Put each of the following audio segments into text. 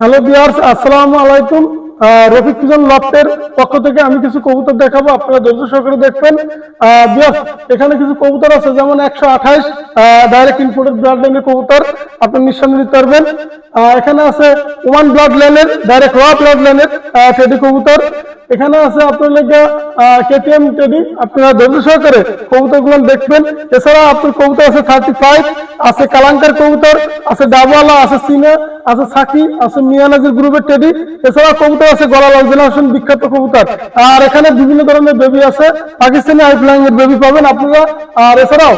Hello বিয়ার্স আসসালামু আলাইকুম। Rafiq pigeon লফটের পক্ষ থেকে আমি কিছু কবুতর দেখাবো, আপনারা ধৈর্য সহকারে দেখবেন। এখানে কিছু কবুতর আছে, যেমন একশো আঠাইশ ডাইরেক্ট ইনপোর্টেড ব্লাড কবুতর, আপনি পারবেন। এখানে আছে one blood direct raw blood teddy কবুতর। এখানে আছে আপনার লেগে কেটিএম টেডি আপনারা ধৈর্য সহকারে দেখবেন। এছাড়া আপনার কবুতর আছে থার্টি ফাইভ আছে কালাঙ্কার কবুতর, আছে ডাবওয়ালা, আছে সিনা, আছে সাকি, আছে মিয়ানাজির গ্রুপের টেডি এছাড়া কবুতর আছে গলালাল জেনারেশন বিখ্যাত কবুতর। আর এখানে বিভিন্ন ধরনের বেবি আছে পাকিস্তানি আইফ্লাইং এর বেবি পাবেন আপনারা। আর এছাড়াও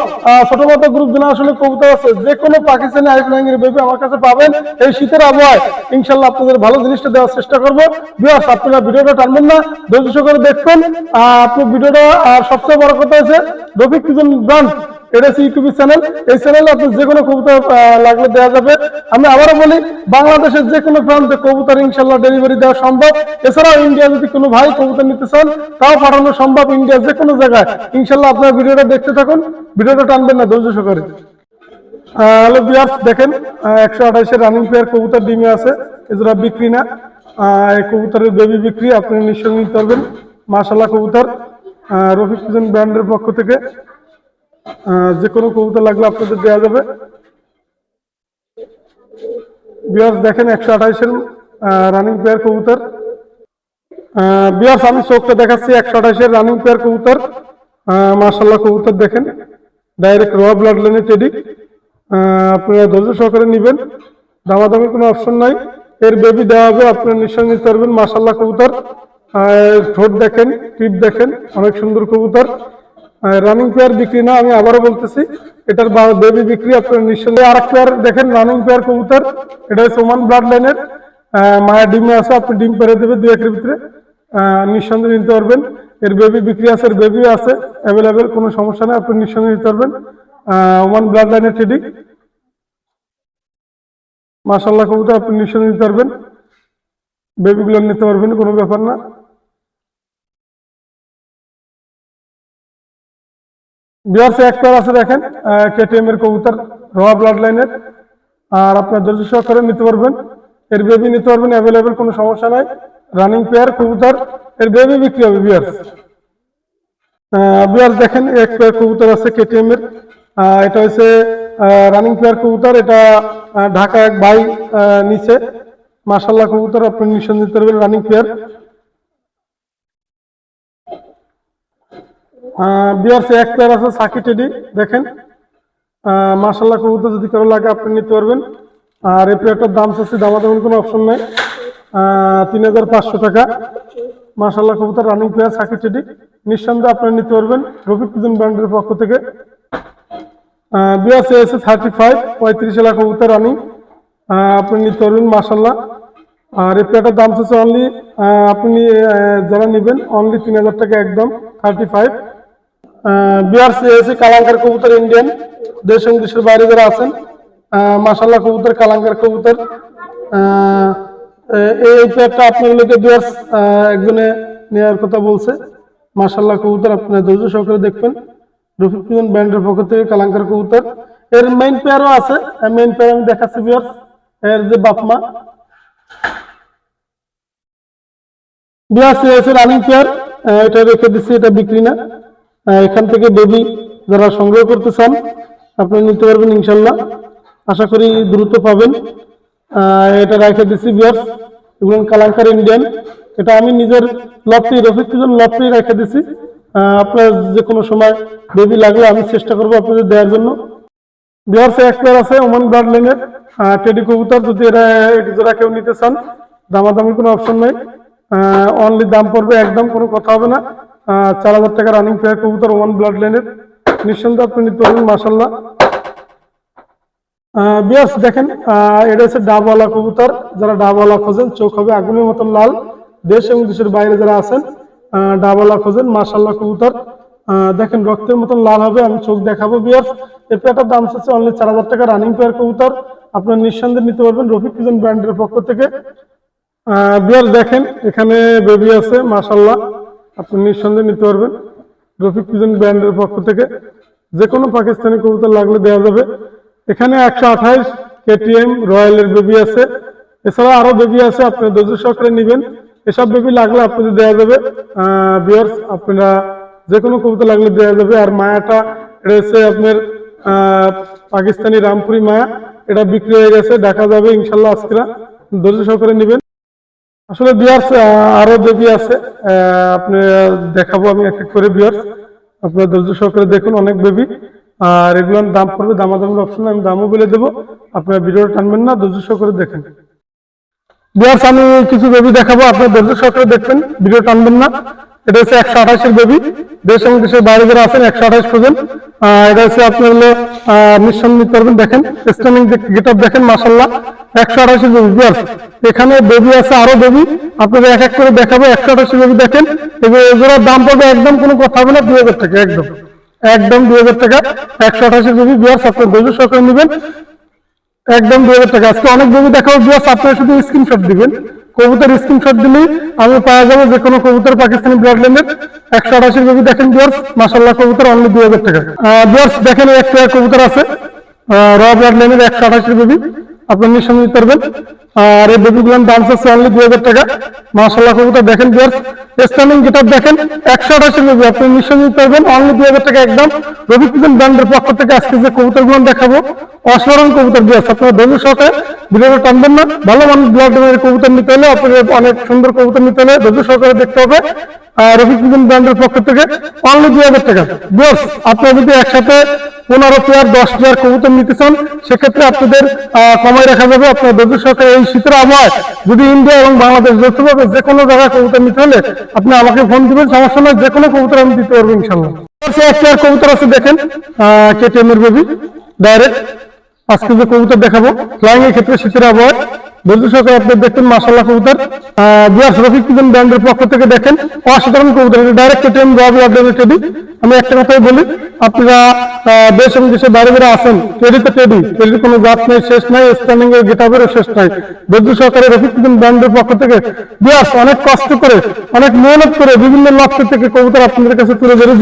ছোট মোটো গ্রুপ জেনারেশনের কবুতর আছে যে কোনো পাকিস্তানি আইফ্লাইং এর বেবি আমার কাছে পাবেন। এই শীতের আবহাওয়ায় ইনশাল্লাহ আপনাদের ভালো জিনিসটা দেওয়ার চেষ্টা করব। বিয়াস আপনারা ভিডিওটা টানবেন না ধৈর্য করে দেখবেন। আহ, আপনি ভিডিওটা আর সবচেয়ে বড় কথা হচ্ছে রফিক কিজন ব্রান্ড এটা হচ্ছে ইউটিউব চ্যানেল এই চ্যানেলে আপনি যে কোনো কবুতর লাগলে দেওয়া যাবে। আমি আবারও বলি, বাংলাদেশের যে কোনো প্রান্তে কবুতর ইনশাল্লাহ ডেলিভারি দেওয়া সম্ভব। এছাড়াও ইন্ডিয়া যদি কোনো ভাই কবুতর নিতে চান, তাও পাঠানো সম্ভব ইন্ডিয়ার যে কোনো জায়গায়। ইনশাল্লাহ আপনার ভিডিওটা দেখতে থাকুন। ভিডিওটা টানবেন না, ধৈর্য সহকারে। হ্যালো বিয়ার্স দেখেন একশো আঠাশের রানিং প্লেয়ার কবুতর ডিমে আছে। এছাড়া বিক্রি না। এই কবুতরের বেবি বিক্রি, আপনি নিশ্চয়ই নিতে পারবেন। মাসাল্লাহ কবুতর। রফিক ব্র্যান্ডের পক্ষ থেকে। যে কোনো কবুতর লাগলে আপনাদের দেওয়া যাবে। বিয়ার্স, দেখেন একশো আঠাশের রানিং প্লেয়ার কবুতর। বিয়ার্স, আমি চোখটা দেখাচ্ছি, একশো আঠাশের রানিং প্লেয়ার কবুতর। মাসাল্লাহ কবুতর দেখেন। ডাইরেক্ট র ব্লাড লাইনে টেডি আপনারা ধৈর্য সহকারে নেবেন। দামাদামি কোনো অপশন নাই। এর বেবি দেওয়া হবে, আপনারা নিশ্চয় নিতে পারবেন। মাসাল্লাহ কবুতর। ঠোঁট দেখেন, টিপ দেখেন, অনেক সুন্দর কবুতর। রানিং পেয়ার বিক্রি না, আমি আবারও বলতেছি, এটার বেবি বিক্রি আপনার নিঃসন্দেহে আর এক পেয়ার দেখেন রানিং পেয়ার কবুতর, এটা হচ্ছে ব্লাড লাইনের মায়ের ডিমে আছে, আপনি ডিম পেরে দেবে দু একের ভিতরে। নিঃসন্দেহে নিতে পারবেন। এর বেবি বিক্রি আছে, এর বেবি আছে অ্যাভেলেবেল কোনো সমস্যা নেই, আপনি নিঃসন্দেহে নিতে পারবেন। ওমান ব্লাড লাইনের টেডি মাসাল্লাহ কবুতর, আপনি নিঃসন্দেহে নিতে পারবেন। বেবিগুলো নিতে পারবেন, কোনো ব্যাপার না। বিহার এক পেয়ার আছে দেখেন কেটিএম এর কবুতর রোয়া ব্লাড লাইনের আর আপনার ধৈর্য সহকারে নিতে পারবেন। এর বেবি নিতে পারবেন অ্যাভেলেবেল কোনো সমস্যা নাই। রানিং পেয়ার কবুতর এর বেবি বিক্রি হবে বিয়ার বিয়ার দেখেন এক পেয়ার কবুতর আছে কেটিএম এর। এটা হচ্ছে রানিং পেয়ার কবুতর। এটা ঢাকা এক আহ, নিচে মাসাল্লাহ কবুতর আপনি নিঃসন্দেহে নিতে পারবেন রানিং পেয়ার বিয়ার এক পেয়ার আছে, সাকি টেডি, দেখেন। মাসাল্লাহ কবুতর যদি কারও লাগে, আপনি নিতে পারবেন। আর এই পেয়ারটার দাম চাচ্ছি দামাদামের কোনো অপশন নেই। তিন হাজার পাঁচশো টাকা। মাসাল্লাহ কবুতর রানিং প্লেয়ার সাকি টেডি। নিঃসন্দেহে আপনি নিতে পারবেন, রফিক পিজন ব্র্যান্ডের পক্ষ থেকে। বিয়ার এসে থার্টি ফাইভ পঁয়ত্রিশ লাখ কবুতর রানিং আপনি নিতে পারবেন মাসাল্লাহ আর এই পেয়ারটার দাম চাচ্ছে অনলি আপনি যারা নেবেন অনলি তিন হাজার টাকা একদম থার্টি ফাইভ বিহার সিএসি কালাঙ্কার কবুতর ইন্ডিয়ান দেশ এবং দেশের বাইরে যারা আছেন মাসাল্লাহ কবুতর, কালাঙ্কার কবুতর। এই পেয়ারটা আপনাগুলোকে বিহার একজনে নেওয়ার কথা বলছে। মাসাল্লাহ কবুতর আপনারা ধৈর্য সহকারে দেখবেন। রফিক পিজন ব্র্যান্ডের পক্ষ থেকে কালাঙ্কার কবুতর। এর মেইন পেয়ারও আছে। মেইন পেয়ার আমি দেখাচ্ছি বিহার এর যে বাপমা সিএসি রানিং পেয়ার এটা রেখে দিচ্ছি, এটা বিক্রি না। এখান থেকে বেবি যারা সংগ্রহ করতে চান, আপনি নিতে পারবেন ইনশাল্লাহ আশা করি দ্রুত পাবেন। এটা রেখে দিচ্ছি বিয়ার এগুলো কালাঙ্কার ইন্ডিয়ান। এটা আমি নিজের লপটি রফিক পিজন লপটি রেখে দিচ্ছি আপনার যে কোনো সময় বেবি লাগলে আমি চেষ্টা করব আপনাদের দেওয়ার জন্য। বিহার এক পেয়ার আছে, ওমান ব্লাড লাইনের টেডি কবুতর, যদি এরা যারা কেউ নিতে চান, দামাদামি কোনো অপশন নেই। অনলি দাম পড়বে, একদম কোনো কথা হবে না। চার হাজার টাকা রানিং পেয়ার কবুতর ওয়ান ব্লাড লাইনের নিঃসন্দেহে আপনি নিতে পারবেন মাসাল্লাহ বিয়াস দেখেন এটা হচ্ছে ডাবওয়ালা কবুতর। যারা ডাবওয়ালা খোঁজেন, চোখ হবে আগুনের মতন লাল। দেশ এবং দেশের বাইরে যারা আছেন ডাবওয়ালা খোঁজেন মাসাল্লাহ কবুতর। দেখেন, রক্তের মতন লাল হবে, আমি চোখ দেখাবো বিয়ার্স এই পেয়ারটার দাম হচ্ছে অনলি চার হাজার টাকা রানিং পেয়ার কবুতর। আপনার নিঃসন্দেহে নিতে পারবেন রফিক ব্র্যান্ডের পক্ষ থেকে। বিয়ার দেখেন, এখানে বেবি আছে মাসাল্লাহ আপনি নিঃসন্দেহে নিতে পারবেন। রফিক পিজন ব্র্যান্ডের পক্ষ থেকে যে কোনো পাকিস্তানি কবুতর লাগলে দেওয়া যাবে। এখানে একশো আঠাইশ কেটিএম রয়্যালের বেবি আছে। এছাড়া আরও বেবি আছে আপনি ধৈর্য সহকারে নেবেন। এসব বেবি লাগলে আপনাদের দেওয়া যাবে। বিয়ার্স আপনারা যে কোনো কবুতর লাগলে দেওয়া যাবে। আর মায়াটা রয়েছে আপনার পাকিস্তানি রামপুরি মায়া। এটা বিক্রি হয়ে গেছে, দেখা যাবে ইনশাল্লাহ আজকে। ধৈর্য সহকারে নেবেন। আসলে বিয়ার্স আরও বেবি আছে। আপনি দেখাবো আমি এক এক করে বিয়ার্স। আপনার ধৈর্য সহকারে দেখুন অনেক বেবি আর এগুলোর দাম পড়বে, দামাদামের অপশন আমি দামও বলে দেবো। আপনার ভিডিওটা টানবেন না, ধৈর্য সহকারে দেখেন। বিয়ার্স, আমি কিছু বেবি দেখাবো, আপনার ধৈর্য সহকারে দেখবেন, ভিডিও টানবেন না। এটা হচ্ছে একশো আঠাশের বেবি। দেশ এবং দেশের বাইরে যারা আছেন একশো আঠাশ আহ, এটা হচ্ছে আপনার হলো নিঃসন্দেহ নিতে পারবেন দেখেন স্ট্যান্ডিং গেট আপ দেখেন মাসাল্লাহ একশো আঠাশের বেবি এখানে বেবি আছে আরও বেবি। আপনাদের এক এক করে দেখাবো একশো আঠাশি বেবি দেখেন। এগুলো এগুলোর দাম পড়বে একদম কোনো কথা হবে না দুই হাজার টাকা একদম। একদম দুই হাজার টাকা একশো আঠাশি বেবি বিয়ার্স আপনার ধৈর্য সহকারে নেবেন। একদম দুই হাজার টাকা। আজকে অনেক বেবি দেখাবো বিয়ার্স আপনারা শুধু স্ক্রিনশট দিবেন। কবুতর স্ক্রিনশট দিলেই আমি পাওয়া যাবে যে কোনো কবুতর পাকিস্তানি ব্রডল্যান্ডের একশো আঠাশি বেবি। দেখেন বিয়ার্স মাসাল্লাহ কবুতর অনলি দুই হাজার টাকা। বিয়ার্স দেখেন এক একটা কবুতর আছে। র ব্রডল্যান্ডের একশো আঠাশি বেবি। আপনার নিঃসন্দ দিতে পারবেন। আর এই বেবিগুলোর দাম আছে অনলি দুই হাজার টাকা। মাসাল্লাহ কবুতর, দেখেন বিয়ার্স স্ট্যান্ডিং গেটআপ দেখেন, একশো আঠাশি বেবি আপনি নিঃসন্দেহ নিতে পারবেন। অনলি দুই হাজার টাকা একদম। রবি ব্র্যান্ডের পক্ষ থেকে আজকে যে কবুতরগুলো দেখাবো, অসাধারণ কবুতর বিয়ার্স আপনারা ধৈর্য সহকারে ভিডিওটা টানবেন না। ভালো মানুষ ব্লাড কবুতর নিতে হলে, আপনাদের অনেক সুন্দর কবুতর নিতে হলে ধৈর্য সহকারে দেখতে হবে। রবি কিচেন ব্র্যান্ডের পক্ষ থেকে অনলি দুই হাজার টাকা। বিয়ার্স আপনারা যদি একসাথে পনেরো পেয়ার দশ পেয়ার কবুতর নিতে চান, সেক্ষেত্রে আপনাদের কমায় রাখা যাবে। আপনার ধৈর্য সহকারে এই শীতের আবহাওয়ায় যদি ইন্ডিয়া এবং বাংলাদেশ যৌথভাবে যে কোনো জায়গায় কবুতর নিতে হলে আপনি আমাকে ফোন দিবেন, সমস্যা নয় যে কোনো কবুতর আমি দিতে পারব ইনশাল্লাহ। পাশে এক পেয়ার কবুতর আছে, দেখেন কেটিএম এর বেবি ডাইরেক্ট আজকে যে কবুতর দেখাবো। ফ্লাইং এর ক্ষেত্রে শীতের আবহাওয়ায় ধৈর্য সহকারে আপনি দেখবেন মাসাল্লাহ কবুতর। ব্র্যান্ডের পক্ষ থেকে দেখেন অসাধারণ কবুতর। Direct KTM Robi update teddy আমি একটা কথাই বলি, আপনারা দেশ এবং বাইরে যারা আছেন টেডি তো টেডি টেডির কোনো জাত শেষ নাই স্ট্যান্ডিং এর শেষ নাই। সহকারে রফিক ব্র্যান্ডের পক্ষ থেকে অনেক কষ্ট করে, অনেক মেহনত করে বিভিন্ন লক্ষ্য থেকে কবুতর আপনাদের কাছে তুলে ধরে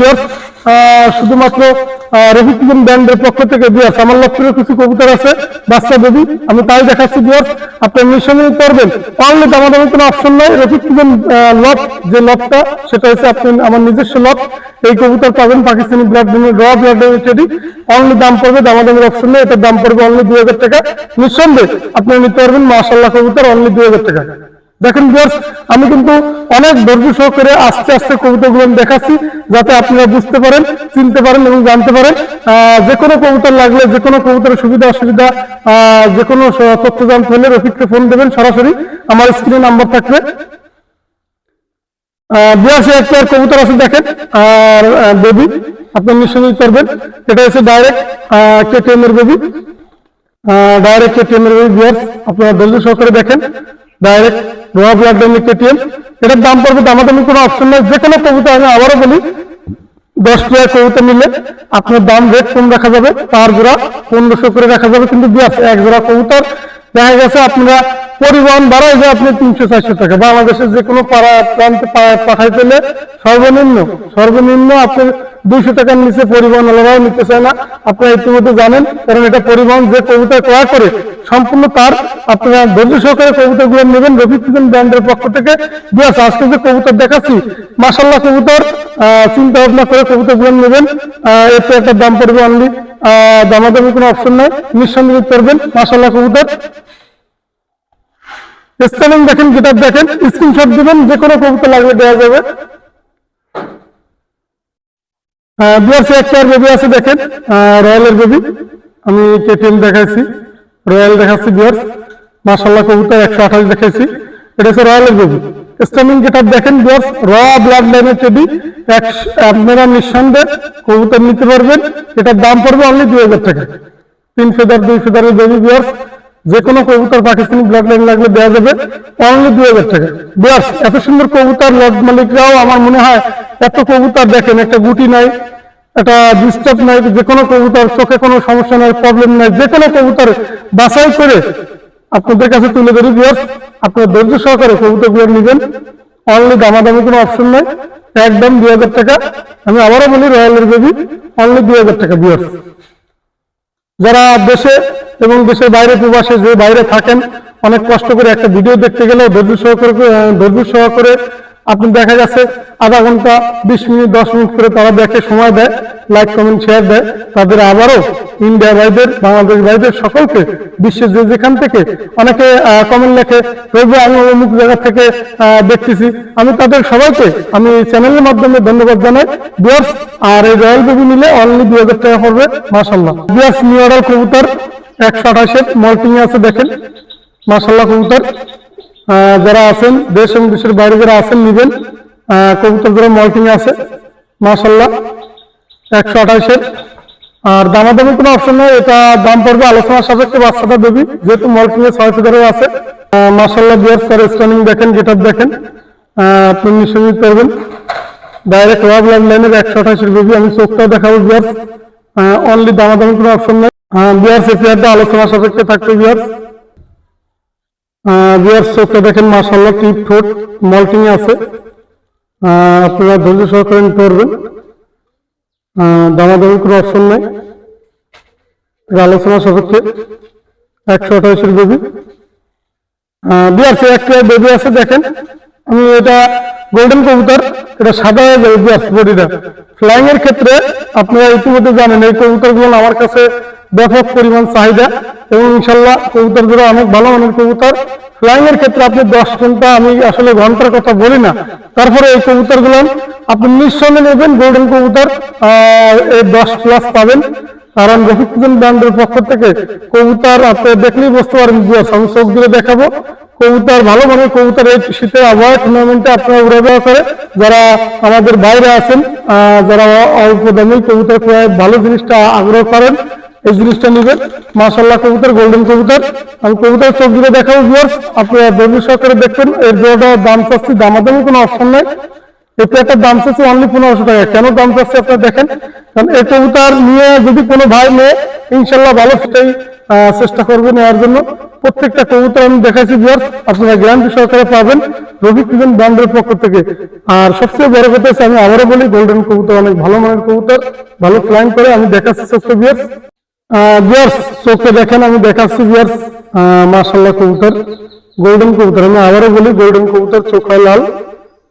শুধুমাত্র রফিক ব্র্যান্ডের পক্ষ থেকে বিয়াস আমার লক্ষ্যের কিছু কবুতর আছে, বাচ্চা দেবী আমি তাই দেখাচ্ছি বিয়াস আপনি মিশনে করবেন, পারলে তো আমাদের কোনো অপশন নাই। রফিক কিচেন লট যে লটটা সেটা হচ্ছে আপনি আমার নিজস্ব লট এই কবুতর পাবেন Pakistani blood raw blood teddy only দাম পড়বে দামাদামের অপশন নেই। এটার দাম পড়বে অনলি দুই হাজার টাকা। নিঃসন্দেহে আপনি নিতে পারবেন মাসাল্লাহ কবুতর অনলি দুই হাজার টাকা। দেখেন ভিউয়ার্স আমি কিন্তু অনেক ধৈর্য সহকারে আস্তে আস্তে কবুতরগুলো আমি দেখাচ্ছি, যাতে আপনারা বুঝতে পারেন, চিনতে পারেন এবং জানতে পারেন। যে কোনো কবুতর লাগলে, যে কোনো কবুতরের সুবিধা, অসুবিধা যে কোনো তথ্য জানতে হলে রফিককে ফোন দেবেন সরাসরি। আমার স্ক্রিনে নাম্বার থাকবে। বিয়াসে একটা কবুতর আছে দেখেন, আর বেবি আপনার নিশ্চয়ই করবেন এটা হচ্ছে ডাইরেক্ট কেটিএম এর বেবি ডাইরেক্ট কেটিএম এর বেবি বিয়ার্স আপনারা ধৈর্য সহকারে দেখেন। ডাইরেক্ট রোয়া ব্লাড ডেমি কেটিএম এটার দাম পড়বে দামাদামি কোনো অপশন নাই। যে কোনো কবিতা আমি আবারও বলি, দশ টাকা কবিতা নিলে আপনার দাম রেট কম রাখা যাবে পার জোড়া, পনেরোশো করে রাখা যাবে, কিন্তু এক জোড়া কবুতর। দেখা গেছে আপনারা পরিবহন বাড়ায় যে আপনি তিনশো চারশো টাকা। বাংলাদেশের যে কোনো পাড়া, প্রান্তে পা- পাঠাইতে হলে সর্বনিম্ন সর্বনিম্ন আপনি দুইশো টাকার নিচে পরিবহন আলাদাও নিতে চায় না। আপনারা ইতিমধ্যে জানেন, কারণ এটা পরিবহন যে কবিতা ক্রয় করে, সম্পূর্ণ তার আপনারা ধৈর্য সহকারে কবুতরগুলো নেবেন। রবি কিচেন ব্র্যান্ডের পক্ষ থেকে। বিয়াস, আজকে যে কবুতর দেখাচ্ছি মাসাল্লাহ কবুতর চিন্তা ভাবনা করে কবুতরগুলো নেবেন এতে একটা দাম পড়বে অনলি দামাদামি কোনো অপশন নাই। নিঃসন্দেহ করবেন মাসাল্লাহ কবুতর। স্পেলিং দেখেন, গিটার দেখেন, স্ক্রিনশট দিবেন, যে কোনো কবিতা লাগবে দেওয়া যাবে। বিআরসি বেবি আছে, দেখেন রয়্যালের বেবি। আমি কেটিএম দেখাইছি, রয়্যাল দেখাচ্ছি মাসাল্লাহ কবুতর একশো আঠাশ দেখাইছি। এটা হচ্ছে রয়্যালের বেবি। স্টেমিং গেটআপ দেখেন বিয়ার্স র ব্লাড লাইনের টেডি। আপনারা নিঃসন্দেহে কবুতর নিতে পারবেন। এটার দাম পড়বে অনলি দুই হাজার টাকা। তিন ফেদার, দুই ফেদারের বেবি বিয়ার্স যে কোনো কবুতর পাকিস্তানি ব্লাড লাইন লাগলে দেওয়া যাবে অনলি দুই হাজার টাকা। বিয়ার্স এত সুন্দর কবুতর লর্ড মালিকরাও আমার মনে হয় এত কবুতর দেখেন, একটা গুটি নাই, একটা ডিস্টার্ব নাই যে কোনো কবুতর, চোখে কোনো সমস্যা নাই প্রবলেম নাই যে কোনো কবুতর বাছাই করে আপনাদের কাছে তুলে ধরি বিয়ার্স আপনার ধৈর্য সহকারে কবুতরগুলো নেবেন। অনলি দামাদামি কোনো অপশন নাই, একদম দুই হাজার টাকা। আমি আবারও বলি রয়্যালের বেবি অনলি দুই হাজার টাকা বিয়ার্স যারা দেশে এবং দেশের বাইরে প্রবাসে যে বাইরে থাকেন, অনেক কষ্ট করে একটা ভিডিও দেখতে গেলেও ধৈর্য সহকারে ধৈর্য সহকারে আপনি দেখা যাচ্ছে আধা ঘণ্টা, বিশ মিনিট, দশ মিনিট করে তারা দেখে সময় দেয় লাইক কমেন্ট শেয়ার দেয়। তাদের আবারও ইন্ডিয়া ভাইদের বাংলাদেশ ভাইদের সকলকে, বিশ্বের যে যেখান থেকে অনেকে কমেন্ট লেখে, রবি, আমি অমুক জায়গা থেকে দেখতেছি। আমি তাদের সবাইকে, আমি চ্যানেলের মাধ্যমে ধন্যবাদ জানাই। বিয়ার্স আর এই রয়্যাল বেবি নিলে অনলি দুই হাজার টাকা পড়বে মাসাল্লাহ বিয়ার্স নিউ অর্ডার কবুতর, একশো আঠাশের মল্টিং আছে, দেখেন। মাসাল্লাহ কবুতর। যারা আছেন, দেশ এবং দেশের বাইরে যারা আছেন, নিবেন। কবুতর যারা মল্টিং আছে মাসাল্লাহ একশো আঠাশের। আর দামাদামি কোনো অপশন নেই, এটা দাম পড়বে আলোচনার সাপেক্ষে বাচ্চাটা দেবী, যেহেতু মল্টিং এ ছয় ফিটারও আছে। মাসাল্লাহ বিয়ার স্যার স্টানিং দেখেন গেট দেখেন। আপনি নিশ্চয়ই করবেন। ডাইরেক্ট ওয়াব লাইন লাইনের একশো আঠাশের বেবি আমি চোখটাও দেখাবো বিয়ার্স অনলি দামাদামি কোনো অপশন নেই। বিয়ার্স এপিআরটা আলোচনা সাপেক্ষে থাকবে বিয়ার্স বিয়ার চোখটা দেখেন মাসাল্লাহ টিপ ঠোঁট মল্টিং আছে। আপনারা ধৈর্য সহকারে আহ, দামাদামি কোনো অপশন নেই। আলোচনা সাপেক্ষে একশো আঠাশের বেবি। বিয়ার একটা বেবি আছে দেখেন। আমি এটা গোল্ডেন কবুতর এটা সাদা হয়ে যাবে বিয়ার বডিটা ফ্লাইং এর ক্ষেত্রে আপনারা ইতিমধ্যে জানেন এই কবুতরগুলো আমার কাছে ব্যাপক পরিমাণ চাহিদা এবং ইনশাল্লাহ কবুতরগুলো অনেক ভালো মানের কবুতর। ফ্লাইং এর ক্ষেত্রে আপনি দশ ঘণ্টা আমি আসলে ঘণ্টার কথা বলি না। তারপরে এই কবুতরগুলো আপনি নিঃসন্দেহে নেবেন গোল্ডেন কবুতর এই দশ প্লাস পাবেন। কারণ রফিকুদ্দিন ব্র্যান্ডের পক্ষ থেকে কবুতর আপনি দেখলেই বুঝতে পারেন আমি চোখ দিয়ে দেখাবো। কবুতর ভালো মানে কবুতর এই শীতের আবহাওয়া টুর্নামেন্টে আপনারা উড়ে দেওয়া করে যারা আমাদের বাইরে আছেন যারা অল্প দামি কবুতর ভালো জিনিসটা আগ্রহ করেন এই জিনিসটা নেবেন। মাসাল্লাহ কবুতর গোল্ডেন কবুতর। আমি কবুতর চোখ দিয়ে দেখাবো ভিউয়ার্স আপনারা দর্জি সহকারে দেখবেন। এর জোড়াটা দাম চাচ্ছি, দামাদামি কোনো অপশন নাই। এটা একটা দাম চাচ্ছে অনলি পনেরোশো টাকা। কেন দাম চাচ্ছে আপনারা দেখেন? কারণ এই কবুতর নিয়ে যদি কোনো ভাই নেয় ইনশাল্লাহ ভালো সেটাই চেষ্টা করবে নেওয়ার জন্য। প্রত্যেকটা কবুতর আমি দেখাচ্ছি বিয়ার আপনারা গ্যারান্টি সহকারে পাবেন। রবি কিজন ব্র্যান্ডের পক্ষ থেকে। আর সবচেয়ে বড় কথা আমি আবারও বলি গোল্ডেন কবুতর অনেক ভালো মানের কবুতর। ভালো ফ্লাইং করে আমি দেখাচ্ছি চেষ্টা বিয়ার বিয়ার্স চোখে দেখেন, আমি দেখাচ্ছি বিয়ার্স মার্শাল্লাহ কবুতর গোল্ডেন কবুতর। আমি আবারও বলি গোল্ডেন কবুতর চোখ লাল।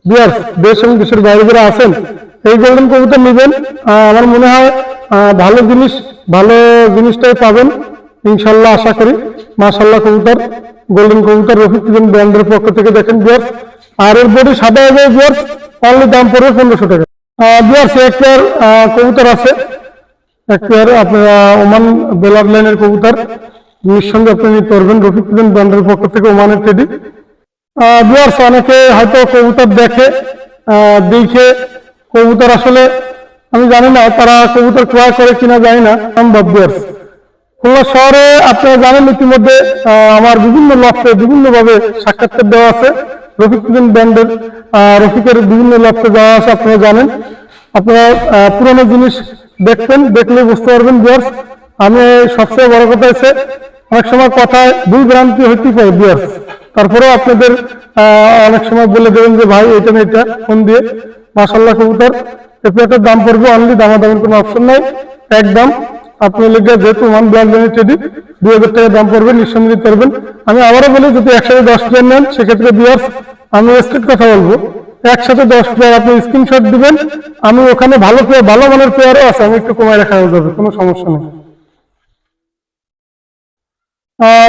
বিয়ার্স দেশ এবং দেশের বাইরে যারা আছেন, এই গোল্ডেন কবুতর নেবেন। আমার মনে হয় ভালো জিনিস, ভালো জিনিসটাই পাবেন ইনশাল্লাহ আশা করি। মাশাল্লাহ কবুতর গোল্ডেন কবুতর রফিক ব্র্যান্ডের পক্ষ থেকে দেখেন বিয়ার্স আর এর বডি সাদা হয়ে যায় বিয়ার্স অনলি দাম পড়বে পনেরোশো টাকা। বিয়ার্স একটা কবুতর আছে। এক আপনারা ওমান বেলার লাইনের কবুতর। নিঃসন্দেহে আপনি নিতে পারবেন রফিক ব্র্যান্ডের পক্ষ থেকে ওমানের টেডি। বিয়ার্স অনেকে হয়তো কবুতর দেখে দেখে কবুতর আসলে আমি জানি না তারা কবুতর ক্রয় করে কিনা জানি না সম্ভব বিয়ার্স খুলনা শহরে আপনারা জানেন ইতিমধ্যে আমার বিভিন্ন লক্ষ্যে বিভিন্ন ভাবে সাক্ষাৎকার দেওয়া আছে। রফিক ব্র্যান্ডের আহ, রফিকের বিভিন্ন লক্ষ্যে দেওয়া আছে আপনারা জানেন। আপনারা পুরোনো জিনিস দেখবেন, দেখলে বুঝতে পারবেন বিয়ার্স আমি সবচেয়ে বড় কথা হচ্ছে, অনেক সময় কথায় দুই ভ্রান্তি হইতে পারে বিয়ার্স তারপরেও আপনাদের অনেক সময় বলে দেবেন যে, ভাই এটা না এটা ফোন দিয়ে। মাসাল্লাহ কবুতর এই দাম পড়বে অনলি দামাদামের কোনো অপশন নাই। একদম আপনি লিখে যেহেতু ওয়ান ব্র্যান্ড লিমিটেড দুই হাজার টাকা দাম পড়বে, নিঃসন্দেহে পারবেন। আমি আবারও বলি, যদি একসাথে দশ প্লেয়ার নেন, সেক্ষেত্রে বিয়ার্স আমি স্ট্রিট কথা বলব। একসাথে দশ প্লেয়ার আপনি স্ক্রিনশট দিবেন। আমি ওখানে ভালো প্লেয়ার ভালো মানের প্লেয়ারও আছে, আমি একটু কমায় রাখা যাবে, কোনো সমস্যা নেই।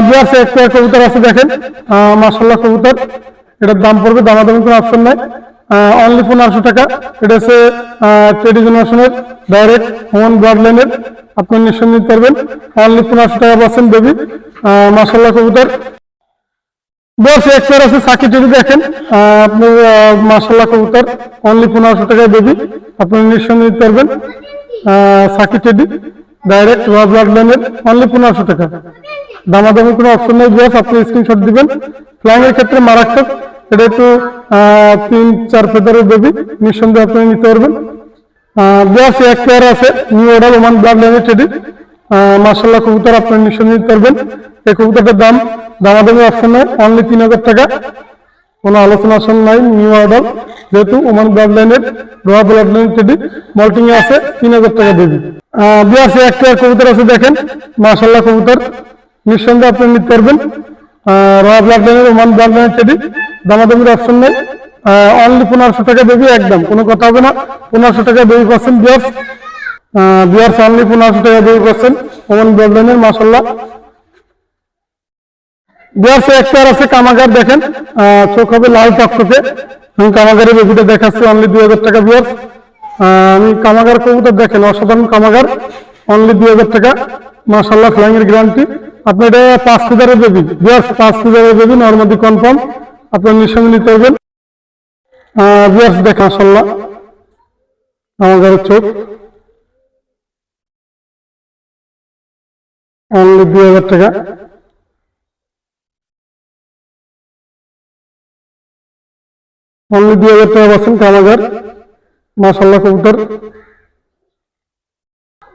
বিয়ার্স একটা কবুতর আছে দেখেন। মাসাল্লাহ কবুতর। এটার দাম পড়বে, দামাদামি কোনো অপশন নাই। অনলি পনেরোশো টাকা। এটা হচ্ছে ট্রেডি জেনারেশনের ডাইরেক্ট ওয়ান ব্লাড লাইনের আপনি নিঃসন্দেহে নিতে পারবেন। অনলি পনেরোশো টাকা পাচ্ছেন বেবি মাসাল্লাহ কবুতর। বস একটা আছে সাকি টিভি দেখেন আহ, আপনি মাসাল্লাহ কবুতর অনলি পনেরোশো টাকায় বেবি আপনি নিঃসন্দেহে নিতে পারবেন। সাকি টেডি ডাইরেক্ট র ব্লাড লাইনের অনলি পনেরোশো টাকা। দামাদামি কোনো অপশন নেই বস আপনি স্ক্রিনশট দিবেন। ফ্লাইং এর ক্ষেত্রে মারাত্মক এটা একটু তিন চার ফেদারের বেবি নিঃসন্দেহে আপনি নিতে পারবেন। বস এক পেয়ার আছে নিউ অর্ডার ওমান ব্লাড লাইনের টেডি। মাসাল্লাহ কবুতর আপনার নিঃসন্দেহে নিতে পারবেন। এই কবুতরটার দাম, দামাদামি অপশন নয় অনলি তিন হাজার টাকা। কোনো আলোচনা আসন নাই নিউ অর্ডার যেহেতু ওমান ব্লাড লাইনের রোয়া ব্লাড লাইন টেডি মল্টিং এ আছে, তিন হাজার টাকা দেবে। দেবি এক একটা কবুতর আছে দেখেন। মাশাল্লাহ কবুতর। নিঃসন্দেহে আপনি নিতে পারবেন। র ব্লাড লাইনের ওমান ব্লাড লাইনের টেডি দামাদামির অপশন নেই অনলি পনেরোশো টাকা বেবি একদম। কোনো কথা হবে না। পনেরোশো টাকা বেবি পাচ্ছেন বিয়ার্স বিয়ার্স অনলি পনেরোশো টাকা বেবি পাচ্ছেন ওমান ব্লাড লাইনের মাসাল্লাহ বিয়ার্স একটা আর আছে কামাগার, দেখেন। চোখ হবে লাল টকটকে। আমি কামাগারের বেবিটা দেখাচ্ছি অনলি দুই হাজার টাকা বিয়ার্স আমি কামাগার কবুতর দেখেন, অসাধারণ কামাগার। অনলি দুই হাজার টাকা। মাসাল্লাহ ফ্লাইং এর গ্যারান্টি আপনি এটা পাঁচ হাজারের বেবি বিয়ার্স পাঁচ হাজারের বেবি নর্মাদি কনফার্ম আপনার নিঃসঙ্গে নিতে পারবেন। বিয়ার্স দেখেন মাসাল্লাহ কামাগারের চোখ। অনলি দুই হাজার টাকা। অনলি দুই হাজার টাকা পাচ্ছেন কামাগার মাসাল্লাহ কবুতর।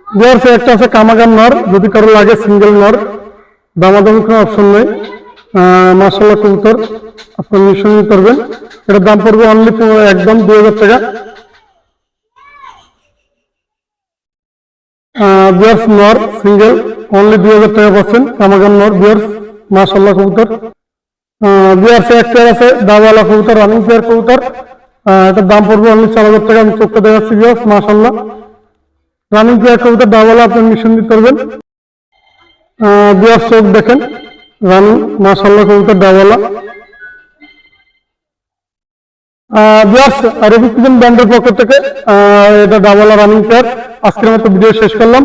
বিয়ার্স একটা আছে কামাগার নর, যদি কারও লাগে সিঙ্গেল নর, দামাদামি কোনো অপশন নেই। মাসাল্লাহ কবুতর আপনার নিঃসঙ্গে করবেন এটার দাম পড়বে অনলি একদম দুই হাজার টাকা। বিয়ার্স নর সিঙ্গেল অনলি দুই হাজার টাকা পাচ্ছেন। কামাগার নর বিয়ার্স মাসাল্লাহ কবুতর। বিয়ার্স একটা আছে দাওয়ালা কবুতর রানিং পেয়ার কবুতর। এটার দাম পড়বে অনলি চার হাজার টাকা। আমি চোখটা দেখাচ্ছি বিয়ার্স মাসাল্লাহ রানিং পেয়ার কবুতর দাওয়ালা আপনি মিশন দিতে পারবেন। বিয়ার্স চোখ দেখেন রানিং মাসাল্লাহ কবুতর দাওয়ালা ব্র্যান্ডের পক্ষ থেকে এটা ডাবলা রানিং পেয়ার আজকের মতো ভিডিও শেষ করলাম।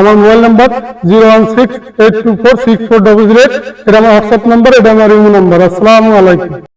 আমার mobile number zero one six eight two four six four double zero এটা আমার হোয়াটসঅ্যাপ নাম্বার এটা আমার ইমো নাম্বার আসসালামু আলাইকুম।